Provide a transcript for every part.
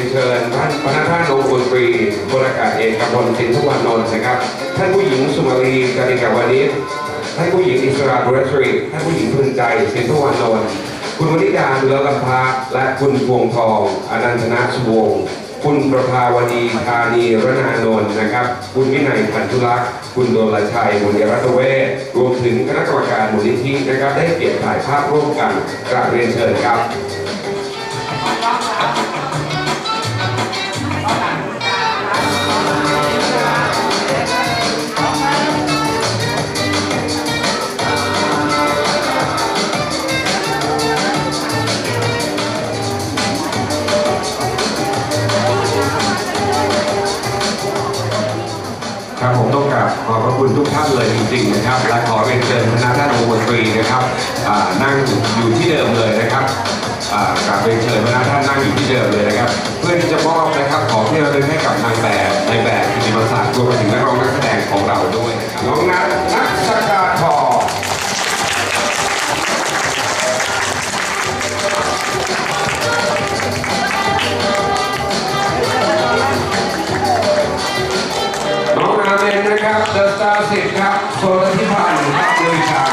นเชิญท่านพนัท่านโองตรีบรากาศเอกกำพลสินทุวันนนท์นะครับ ท่านผู้หญิงสุมาลีกาลิกาวานิชท่านผู้หญิงอิสราบุรตรีท่านผู้หญิงพึงใจสินทุวันนนท์คุณวณิดาเลือกำพาและคุณพวงทองอนันทนาสุวงศ์คุณประภาวดีธานีรนานนท์นะครับ คุณวินัยพันธุลักษ์ คุณโดลชัยบุญยรัตเวรวมถึงคณะกรรมการมูลนิธินะครับ ได้เก็บถ่ายภาพร่วมกันกราบเรียนเชิญครับ บขอบพระคุณทุกท่านเลยจริงๆนะครับ และขอเรียนเชิญคณะท่านองค์มนตรีนะครับนั่งอยู่ที่เดิมเลยนะครับอ่ากราบเรียนเชิญคณะท่านนั่งอยู่ที่เดิมเลยนะครับ เพื่อที่จะมอบนะครับของที่ระลึกให้กับนางแบบในแบบกิติมศักดิ์รวมไปถึงนักร้องนักแสดงของเราด้วยน้องนัท อะสตาร์สิครับโซนที่ผ่านครับเลยชา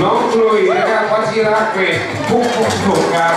น้องกลุยนะครับวัชิระเกรดทุกทุกสุขครับ